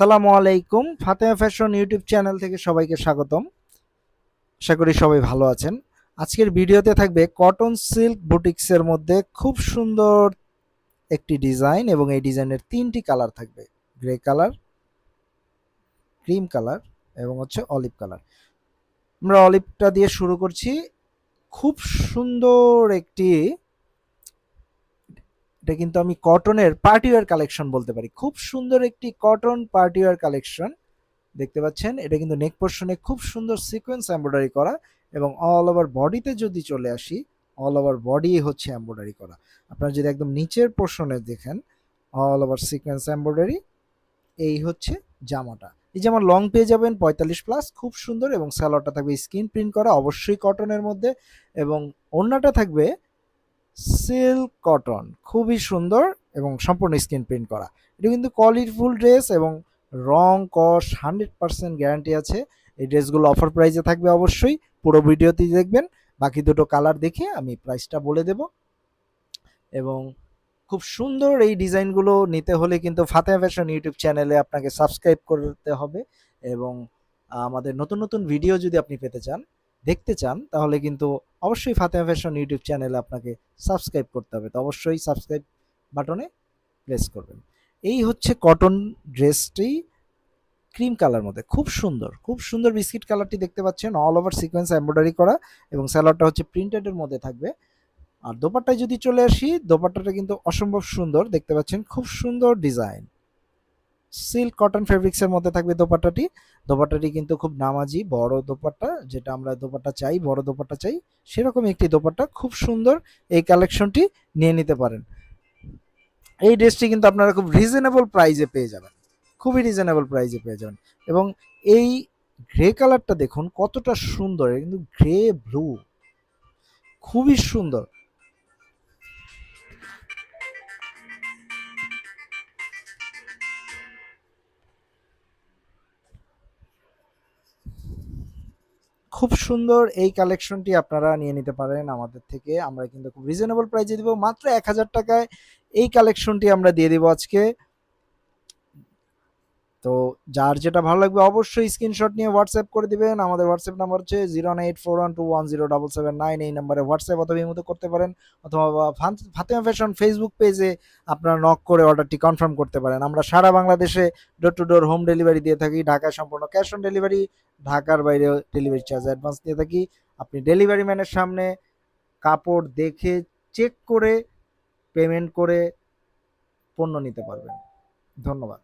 আসসালামু আলাইকুম। Fatema fashion YouTube channel থেকে সবাইকে স্বাগতম। আশা করি সবাই ভালো আছেন। আজকের ভিডিওতে থাকবে কটন সিল্ক বুটিক্সের মধ্যে খুব সুন্দর একটি ডিজাইন এবং এই ডিজাইনের তিনটি কালার থাকবে। গ্রে কালার ক্রিম কালার এবং হচ্ছে অলিভ কালার আমরা অলিভটা দিয়ে শুরু করছি। খুব সুন্দর একটি এটা কিন্তু আমি কটনের পার্টিওয়ার কালেকশন বলতে পারি। খুব সুন্দর একটি কটন পার্টিওয়ার কালেকশন দেখতে পাচ্ছেন, এটা কিন্তু নেক পোর্শনে খুব সুন্দর সিকোয়েন্স এমব্রয়ডারি করা এবং অল ওভার বডিতে যদি চলে আসি অল ওভার বডি হচ্ছে এমব্রয়ডারি করা। আপনারা যদি একদম নিচের পোর্শনে দেখেন অল ওভার সিকোয়েন্স এমব্রয়ডারি এই হচ্ছে জামাটা। এই জামা লং পেয়ে যাবেন পঁয়তাল্লিশ প্লাস খুব সুন্দর এবং স্যালোয়ারটা থাকবে স্কিন প্রিন্ট করা, অবশ্যই কটনের মধ্যে এবং ওড়নাটা থাকবে সিল্ক কটন খুবই সুন্দর এবং সম্পূর্ণ স্ক্রিন প্রিন্ট করা। এটা কিন্তু কোয়ালিটিফুল ড্রেস এবং রং, কস হান্ড্রেড পার্সেন্ট গ্যারান্টি আছে। এই ড্রেসগুলো অফার প্রাইসে থাকবে অবশ্যই। পুরো ভিডিওতে দেখবেন। বাকি দুটো কালার দেখে আমি প্রাইসটা বলে দেব। এবং খুব সুন্দর এই ডিজাইনগুলো নিতে হলে কিন্তু ফাতেমা ফ্যাশন ইউটিউব চ্যানেলে আপনাকে সাবস্ক্রাইব করতে হবে। এবং আমাদের নতুন নতুন ভিডিও যদি আপনি পেতে চান দেখতে চান, তাহলে কিন্তু অবশ্যই ফাতেমা ফ্যাশন ইউটিউব চ্যানেলে আপনাকে সাবস্ক্রাইব করতে হবে। তো অবশ্যই সাবস্ক্রাইব বাটনে প্রেস করবেন। এই হচ্ছে কটন ড্রেসটি ক্রিম কালার মধ্যে। খুব সুন্দর খুব সুন্দর বিস্কিট কালারটি দেখতে পাচ্ছেন। অল ওভার সিকোয়েন্স এমব্রয়ডারি করা এবং স্যালোয়ারটা হচ্ছে প্রিন্টেডের মধ্যে থাকবে। আর দোপাট্টায় যদি চলে আসি, দোপাট্টাটা কিন্তু অসম্ভব সুন্দর। দেখতে পাচ্ছেন খুব সুন্দর ডিজাইন। সিল্ক কটন ফেব্রিক্সের মধ্যে থাকবে দোপাট্টাটি। দোপাট্টাটি কিন্তু খুব নামাজি, বড় দোপাট্টা, যেটা আমরা দোপাট্টা চাই, বড় দোপাট্টা চাই সেরকম একটি দোপাট্টা, খুব সুন্দর এই কালেকশনটি নিয়ে নিতে পারেন। এই ড্রেসটি কিন্তু আপনারা খুব রিজনেবল প্রাইজে পেয়ে যাবেন। খুবই রিজনেবল প্রাইজে পেয়ে যাবেন। এবং এই গ্রে কালারটা দেখুন, কতটা সুন্দর কিন্তু গ্রে ব্লু খুবই সুন্দর। খুব সুন্দর এই কালেকশনটি আপনারা নিয়ে নিতে পারেন আমাদের থেকে। আমরা কিন্তু খুব রিজনেবল প্রাইসে দিব। মাত্র এক হাজার টাকায় এই কালেকশনটি আমরা দিয়ে দিব আজকে। তো যার যেটা ভালো লাগবে অবশ্যই স্ক্রিনশট নিয়ে হোয়াটসঅ্যাপ করে দিবেন। আমাদের হোয়াটসঅ্যাপ নাম্বার হচ্ছে zero eight four one two one zero double seven nine এই নাম্বারে হোয়াটসঅ্যাপ অথবা ইমোতে করতে পারেন। অথবা ফাতেমা ফ্যাশন ফেসবুক পেজে আপনারা নক করে অর্ডারটি কনফার্ম করতে পারেন। আমরা সারা বাংলাদেশে door to door home delivery দিয়ে থাকি। ঢাকায় সম্পূর্ণ ক্যাশ অন ডেলিভারি ঢাকার বাইরে ডেলিভারি চার্জ অ্যাডভান্স দিয়ে থাকি। আপনি ডেলিভারি ম্যানের সামনে কাপড় দেখে চেক করে পেমেন্ট করে পণ্য নিতে পারবেন। ধন্যবাদ।